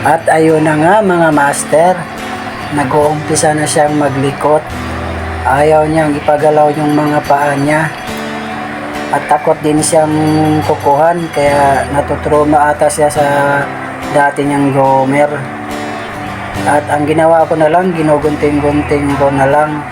At ayun na nga mga master, nag-uumpisa na siyang maglikot. Ayaw niyang ipagalaw yung mga paa niya. At takot din siyang kukuhan kaya natutruma ata siya sa dati niyang gomer. At ang ginawa ko na lang, ginugunting-gunting ko na lang.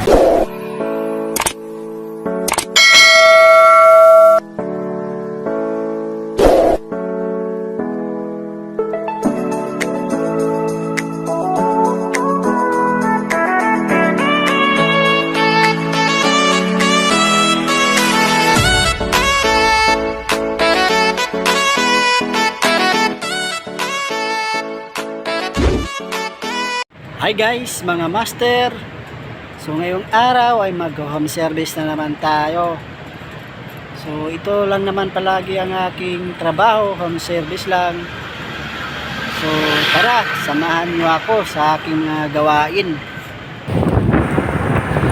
Hi guys, mga master. So ngayong araw ay mag-home service na naman tayo. So ito lang naman palagi ang aking trabaho, home service lang. So tara, samahan niyo ako sa aking mga gawain.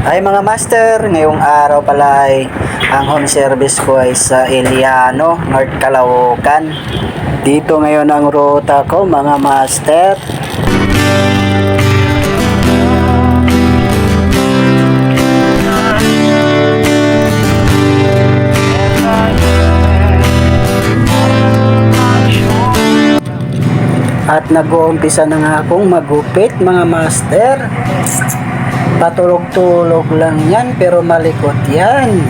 Ay mga master, ngayong araw pala ay ang home service ko ay sa Eliano, North Caloocan. Dito ngayon ang ruta ko mga master. At nag-uumpisa na nga akong magupit mga master. Patulog-tulog lang yan pero malikot yan.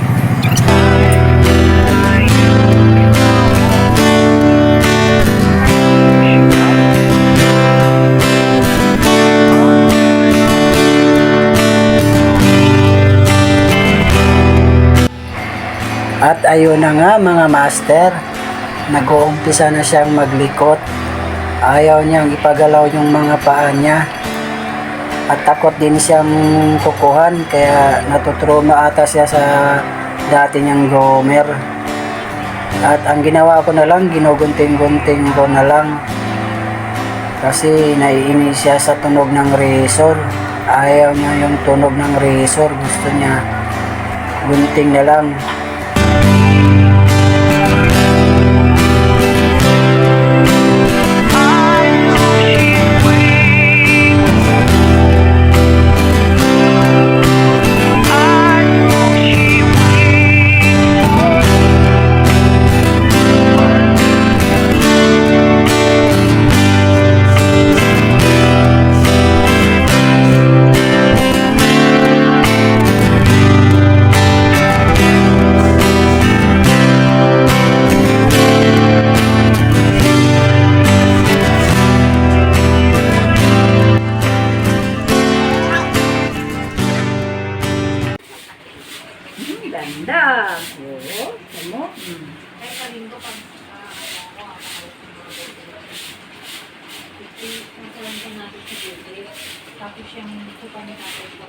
At ayun na nga mga master, nag-uumpisa na siyang maglikot. Ayaw niyang ipagalaw yung mga paa niya. At takot din siyang kukuhan kaya natutruma ata siya sa dati niyang gomer. At ang ginawa ko na lang, ginugunting-gunting ko na lang. Kasi naiinis siya sa tunog ng razor. Ayaw niya yung tunog ng razor. Gusto niya gunting na lang. Oo, ano? Mm. Tapos yung yang ni tatay ko.